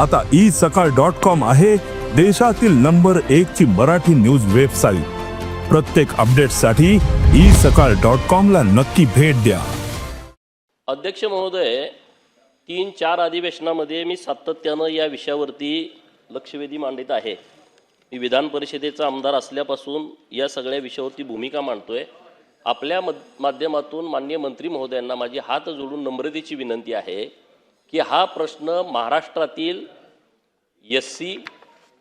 आता ई सकाळ dot com आहे देशातील नंबर एक ची मराठी न्यूज वेबसाईट. प्रत्येक अपडेटसाठी ई सकाळ डॉट कॉम ला नक्की भेट द्या. अध्यक्ष महोदय तीन चार अधिवेशनामध्ये मी सातत्यानं या विषयावरती लक्षवेधी मांडित आहे. मी विधान परिषदेचा आमदार असल्यापासून या सगळ्या विषयावरती भूमिका मांडतोय. आपल्या माध्यमातून माननीय मंत्री महोदयांना माझी हात जोडून नम्रतेची विनंती आहे. की हा प्रश्न महाराष्ट्रातील S C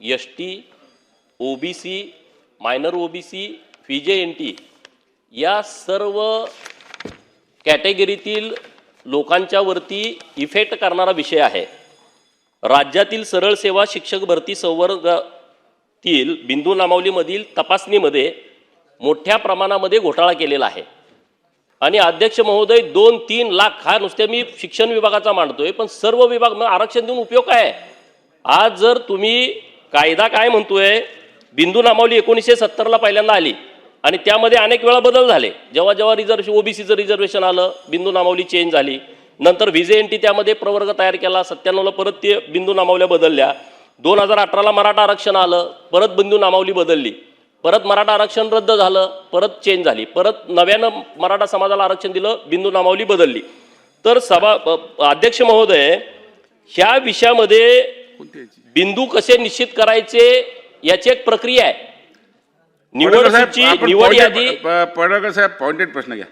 S T O B C minor O B C J N T या सर्व कॅटेगरीतील लोकांच्यावरती इफेक्ट करणारा विषय आहे. राज्यातील सरळ सेवा शिक्षक भरती संवर्गातील बिंदू नामावलीमधील तपासणीमध्ये मोठ्या प्रमाणामध्ये घोटाळा केलेला आहे. आणि अध्यक्ष महोदय दोन तीन लाख हा नुसते मी शिक्षण विभागाचा मांडतोय पण सर्व विभाग मग आरक्षण देऊन उपयोग काय आहे? आज जर तुम्ही कायदा काय म्हणतोय बिंदू नामावली एकोणीसशे सत्तरला पहिल्यांदा आली आणि त्यामध्ये अनेक वेळा बदल झाले. जेव्हा जेव्हा रिझर्वेशन ओबीसीचं रिझर्वेशन आलं बिंदू नामावली चेंज झाली. नंतर व्हिजे एन टी त्यामध्ये प्रवर्ग तयार केला सत्त्याण्णवला परत ते बिंदू नामावल्या बदलल्या. दोन हजार अठराला मराठा आरक्षण आलं परत बिंदू नामावली बदलली. परत मराठा आरक्षण रद्द झालं परत चेंज झाली. परत नव्यानं मराठा समाजाला आरक्षण दिलं बिंदू नामावली बदलली. तर सभा अध्यक्ष महोदय ह्या विषयामध्ये बिंदू कसे निश्चित करायचे याची एक प्रक्रिया आहे. निवड निवड यादी प- पडळकर साहेब पॉइंटेड प्रश्न घ्या.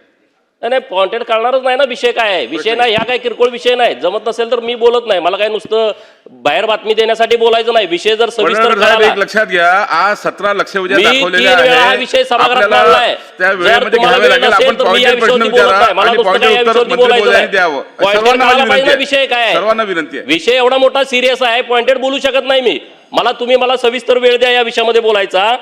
नाही नाही पॉइंटेड करणारच नाही ना विषय काय आहे? विषय नाही ह्या काय किरकोळ विषय नाही. जमत नसेल तर मी बोलत नाही. मला काय नुसतं बाहेर बातमी देण्यासाठी बोलायचं नाही. विषय जर सविस्तर साहेब एक लक्षात घ्या आज सतरा लक्ष उद्या दाखवलेले हा आहे विषय सभागृहात आपल्याला मांडलाय. त्या जर वेळेमध्ये तुम्हाला घ्यावे वेळ लागेल. नसेल आपण तर मी या प्रश्न विषयावरती बोलत विचारा नाही. मला आणि नुसतं पॉइंटेड काय या उत्तर विषयावरती मंत्री बोलायचं महोदयांनी नाही. द्यावं. Pointed सर्वांना कळायला माझी पाहिजे विनंती ना विषय काय आहे? आहे. सर्वांना विनंती आहे. विषय एवढा मोठा सिरियस आहे. पॉइंटेड बोलू शकत नाही मी. मला तुम्ही मला सविस्तर वेळ द्या या विषयामध्ये बोलायचा.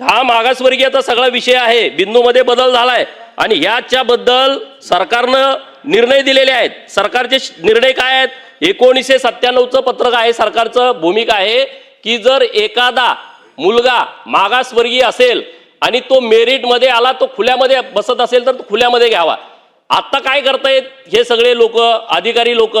हा मागासवर्गीयाचा सगळा विषय आहे. बिंदूमध्ये बदल झालाय. आणि ह्याच्याबद्दल सरकारनं निर्णय दिलेले आहेत. सरकारचे निर्णय काय आहेत? एकोणीसशे सत्त्याण्णवचं पत्रक आहे सरकारचं. भूमिका आहे की जर एखादा मुलगा मागासवर्गीय असेल आणि तो मेरिटमध्ये आला तो खुल्यामध्ये बसत असेल तर तो खुल्यामध्ये घ्यावा. आता काय करतायत हे सगळे लोक अधिकारी लोक?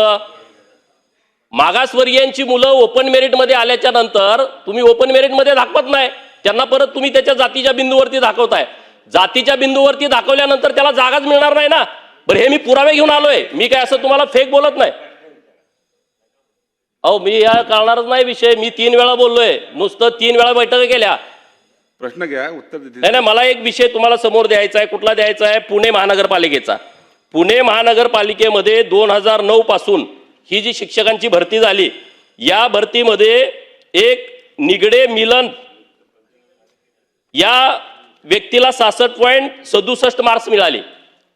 मागासवर्गीयांची मुलं ओपन मेरिटमध्ये आल्याच्यानंतर तुम्ही ओपन मेरिटमध्ये दाखवत नाही. त्यांना परत तुम्ही त्याच्या जातीच्या बिंदूवरती दाखवताय. जातीच्या बिंदूवरती दाखवल्यानंतर त्याला जागाच मिळणार नाही ना? बरं हे मी पुरावे घेऊन आलोय. मी काय असं तुम्हाला फेक बोलत नाही. अहो मी या कळणारच नाही विषय. मी तीन वेळा बोललोय. नुसतं तीन वेळा बैठक केल्या. प्रश्न घ्या उत्तर नाही नाही मला एक विषय तुम्हाला समोर द्यायचा आहे कुठला द्यायचा आहे? पुणे महानगरपालिकेचा. पुणे महानगरपालिकेमध्ये दोन हजार नऊ पासून ही जी शिक्षकांची भरती झाली या भरतीमध्ये एक निगडे मिलन या व्यक्तीला सहासष्ट पॉईंट सदुसष्ट मार्क्स मिळाले.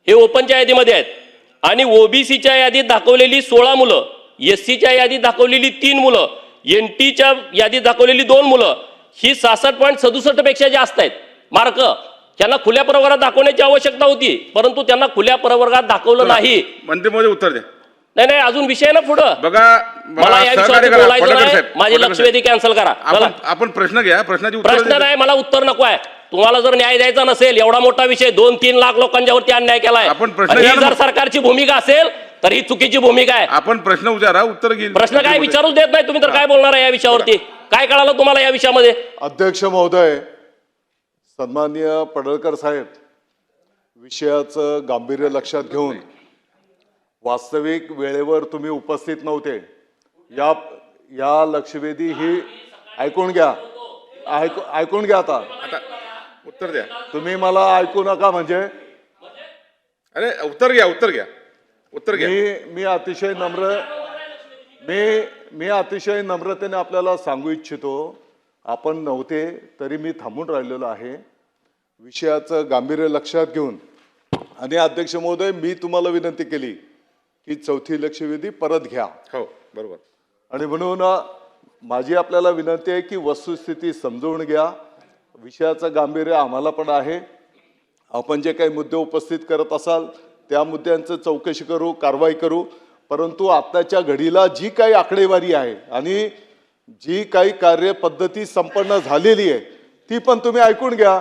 हे ओपनच्या यादीमध्ये आहेत. आणि ओबीसीच्या यादीत दाखवलेली सोळा मुलं एस सीच्या यादीत दाखवलेली तीन मुलं एन टीच्या यादीत दाखवलेली दोन मुलं ही सहासष्ट पॉईंट सदुसष्टपेक्षा जास्त आहेत. मार्क त्यांना खुल्या प्रवर्गात दाखवण्याची आवश्यकता होती परंतु त्यांना खुल्या प्रवर्गात दाखवलं नाही. मंत्री महोदय उत्तर द्या. नाही नाही अजून विषय ना पुढं. बघा मला या विषयावर बोलायचं नाही. माझी लक्षवेधी कॅन्सल करा. चला. आपण प्रश्न घ्या प्रश्नाची उत्तर प्रश्न नाही मला उत्तर नको आहे. तुम्हाला जर न्याय द्यायचा नसेल एवढा मोठा विषय दोन तीन लाख लोकांच्यावरती अन्याय केलाय. आपण प्रश्न आणि ही जर. सरकारची भूमिका असेल तर ही चुकीची भूमिका आहे. आपण प्रश्न विचारा उत्तर घेईल. प्रश्न काय विचारूच देत नाही तुम्ही तर काय बोलणार आहे या विषयावरती? काय कळालं तुम्हाला या विषयामध्ये? अध्यक्ष महोदय सन्माननीय पडळकर साहेब विषयाचं गांभीर्य लक्षात घेऊन वास्तविक वेळेवर तुम्ही उपस्थित नव्हते. या या लक्षवेधी ही ऐकून घ्या. ऐकू ऐकून घ्या आता. आता उत्तर द्या. तुम्ही मला ऐकू नका म्हणजे? अरे उत्तर घ्या उत्तर घ्या. उत्तर घ्या. मी मी अतिशय नम्र मी मी अतिशय नम्रतेने आपल्याला सांगू इच्छितो. आपण नव्हते तरी मी थांबून राहिलेलो आहे. विषयाचं गांभीर्य लक्षात घेऊन. आणि अध्यक्ष महोदय मी तुम्हाला विनंती केली. की चौथी लक्षवेधी परत घ्या. हो बरोबर. आणि म्हणून माझी आपल्याला विनंती आहे की वस्तुस्थिती समजवून घ्या. विषयाचं गांभीर्य आम्हाला पण आहे. आपण जे काही मुद्दे उपस्थित करत असाल त्या मुद्द्यांचं चौकशी करू कारवाई करू. परंतु आत्ताच्या घडीला जी काही आकडेवारी आहे आणि जी काही कार्यपद्धती संपन्न झालेली आहे ती पण तुम्ही ऐकून घ्या.